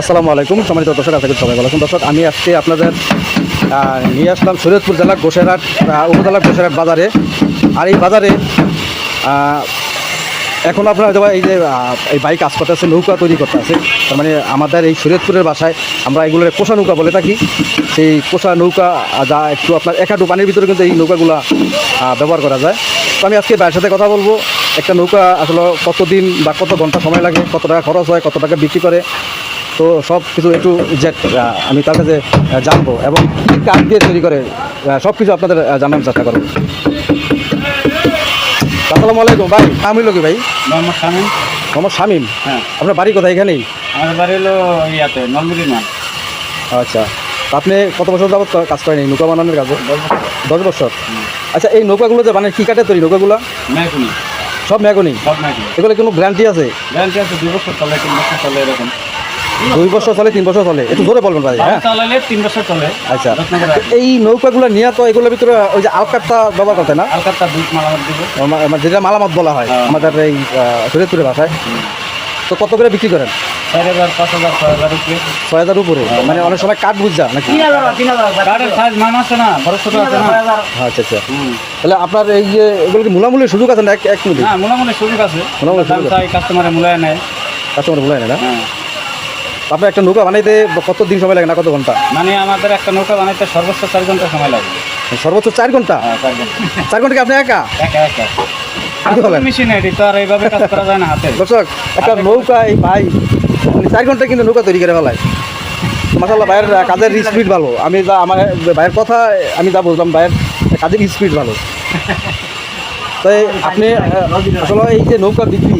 আসসালামু আলাইকুম, সম্মানিত দর্শক, আশা করি সবাই ভালো দর্শক, আমি আজকে আপনাদের নিয়ে আসলাম শরীয়তপুর জেলার গোসেরহাট উপজেলার গোসেরহাট বাজারে। আর এই বাজারে এখন আপনারা হয়তো এই যে এই বাইক কাজ করতে আছে নৌকা তৈরি করতে আছে তার মানে আমাদের এই শরীয়তপুরের বাসায় আমরা এগুলোর কোষা নৌকা বলে থাকি। সেই কোষা নৌকা যা একটু আপনার এক হাঁটু পানির ভিতরে কিন্তু এই নৌকাগুলো ব্যবহার করা যায়। তো আমি আজকে ভাইয়ের সাথে কথা বলব। একটা নৌকা আসলে কত দিন বা কত ঘণ্টা সময় লাগে, কত টাকা খরচ হয়, কত টাকা বিক্রি করে তো সব কিছু একটু জেট আমি তার কাছে জানব এবং কাজ দিয়ে তৈরি করে সব কিছু আপনাদের জানার চেষ্টা করব। আসসালামু আলাইকুম ভাই নাম হইল কি ভাই? মোহাম্মদ শামীম। আমার শামিম? হ্যাঁ। আপনার বাড়ি কোথায় এখানেই? আমাদের বাড়ি হলো ইয়াতে নলমুড়ি মান আচ্ছা আপনি কত বছর যাবত কাজ করেন এই নৌকা বানানোর কাজে? দশ বছর। আচ্ছা এই নৌকাগুলো যে মানে কী কাটে তৈরি নৌকাগুলো? সব ম্যাগনি? সব মেহকুনি এগুলো কোনো গ্যারান্টি আছে? গ্যারান্টি আছে দুই বছর চলে তিন বছর চলে এরকম। দুই বছর চলে তিন বছর চলে? একটু ধরে বলবেন ভাই হ্যাঁ? চালালে তিন বছর চলে। আচ্ছা। এই নৌকাগুলো নিয়ে তো এগুলোর ভিতরে ওই যে আলকাটটা ব্যবহার করতে না? আলকাতটা দুধ দিব। যেটা মালামাত বলা হয় হ্যাঁ। আমাদের এই শরীরপুরের ভাষায়। তো কত করে বিক্রি করেন? ছয় হাজার উপরে। উপরে? মানে অনেক সময় কাঠ বুঝা নাকি? আচ্ছা আচ্ছা। তাহলে আপনার এই যে এগুলো কি মূলামূলির সুযোগ আছে না এক মিনিট? হ্যাঁ মোটামুটি সুযোগ আছে। সুযোগ কাস্টমারে মূল্যায় নেয়। কাস্টমার বলে না? হ্যাঁ। আপনার একটা নৌকা বানাইতে কত দিন সময় লাগে না? কত ঘণ্টা? মানে আমাদের একটা নৌকা বানাইতে সর্বোচ্চ চার ঘণ্টা সময় লাগে। সর্বোচ্চ চার ঘণ্টা? হ্যাঁ চার ঘণ্টা। কি আপনি একা? একা একা। দর্শক একটা নৌকা এই ভাই চার ঘণ্টা কিন্তু নৌকা তৈরি করে ফেলায়। মাসাল্লাহ ভাইয়ের আহ, কাজের স্পিড ভালো। আমি যা আমার ভাইয়ের কথা আমি যা ভাইয়ের কাজের স্পিড ভালো। তাই আপনি আসলে এই যে নৌকা বিক্রি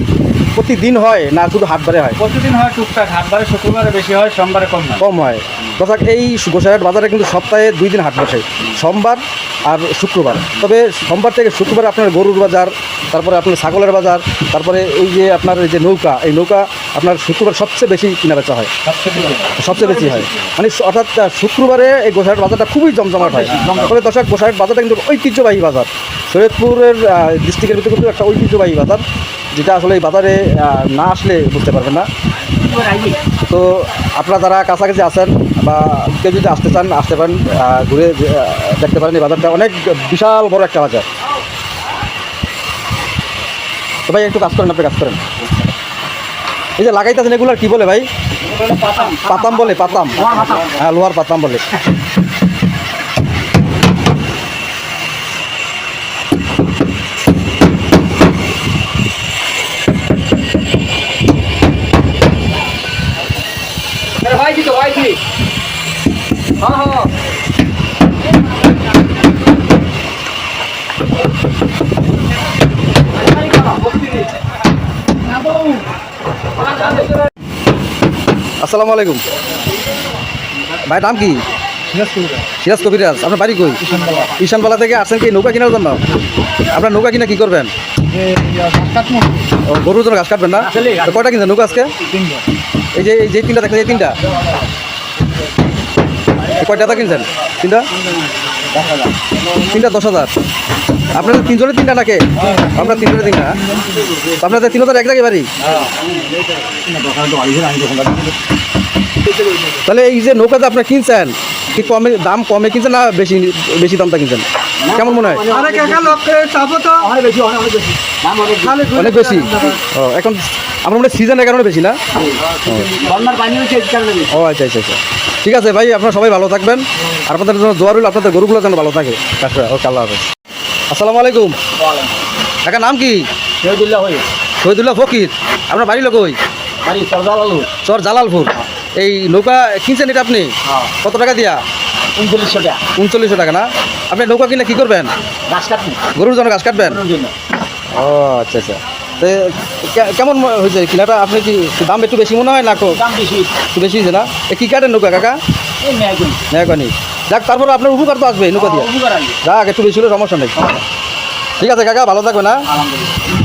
প্রতিদিন হয় না শুধু হাটবারে হয়? প্রতিদিন হয় টুকটাক হাটবারে শুক্রবারে বেশি হয় সোমবারে কম হয়। কম হয়। তথা এই গোসাইহাট বাজারে কিন্তু সপ্তাহে দুই দিন হাট বসে সোমবার আর শুক্রবার। তবে সোমবার থেকে শুক্রবার আপনার গরুর বাজার তারপরে আপনার ছাগলের বাজার তারপরে এই যে আপনার এই যে নৌকা এই নৌকা আপনার শুক্রবার সবচেয়ে বেশি কেনা বেচা হয়। সবচেয়ে বেশি হয়। সবচেয়ে বেশি হয়। মানে অর্থাৎ শুক্রবারে এই গোসাইহাট বাজারটা খুবই জমজমাট হয়। তবে দর্শক গোসাইহাট বাজারটা কিন্তু ঐতিহ্যবাহী বাজার। সৈয়দপুরের ডিস্ট্রিক্টের ভিতরে কিন্তু একটা ঐতিহ্যবাহী বাজার। যেটা আসলে এই বাজারে না আসলে বুঝতে পারবেন না। তো আপনারা যারা কাছাকাছি আছেন বা কেউ যদি আসতে চান আসতে পারেন ঘুরে দেখতে পারেন এই বাজারটা। অনেক বিশাল বড় একটা বাজার। তো ভাই একটু কাজ করেন আপনি কাজ করেন। এই যে লাগাইতেছেন এগুলো কি বলে ভাই? পাতাম। বলে পাতাম। হ্যাঁ লোহার পাতাম বলে। আসসালামু আলাইকুম। ভাই, নাম কি? সিরাজ কবিরাজ। আপনার বাড়ি কই? ঈশানবালা থেকে আসছেন কি নৌকা কেনার জন্য? আপনার নৌকা কিনা কি করবেন? গরুর জন্য গাছ কাটবেন না? কয়টা কিনছেন নৌকা আজকে? এই যে এই যে তিনটা দেখলেন এই তিনটা। কয়টা কিনছেন? তিনটা? তিনটা দশ হাজার। আপনাদের তিনজনের তিনটা নাকি? আপনার তিনজনের তিনটা হ্যাঁ? আপনাদের তিন হাজার এক জায়গায় বাড়ি? তাহলে এই যে নৌকাতে আপনি আপনার কিনছেন কি কমে দাম কমে কিনছেন না বেশি বেশি দামটা কিনছেন? কেমন মনে হয়? অনেক বেশি। ও এখন আমার মনে হয় সিজনের কারণে বেশি না? ও। আচ্ছা আচ্ছা আচ্ছা। ঠিক আছে ভাই আপনারা সবাই ভালো থাকবেন। আর আপনাদের জন্য দোয়া রইল আপনাদের গরুগুলো যেন ভালো থাকে। আচ্ছা ওকে আল্লাহ হাফেজ। আসসালামু আলাইকুম। কাকা নাম কি? শহীদুল্লাহ শহীদুল্লাহ ফকির। আপনার বাড়ি লোক ওই চর জালালপুর। এই নৌকা কিনছেন এটা আপনি? কত টাকা দিয়া? উনচল্লিশশো টাকা। উনচল্লিশশো টাকা না? আপনি নৌকা কিনে কি করবেন? গাছ কাটবেন। গরুর জন্য গাছ কাটবেন? ও আচ্ছা আচ্ছা। কেমন হয়েছে? কিনাটা আপনি কি দাম একটু বেশি মনে হয় না কো- দাম বেশি একটু বেশি হয়েছে না? এ কি কাটেন নৌকা কাকা? এই যাক তারপরে আপনার উপকার তো আসবে নৌকা দিয়ে। যাক একটু বেশি হলে সমস্যা নেই। ঠিক আছে কাকা ভালো থাকবে না আলহামদুলিল্লাহ।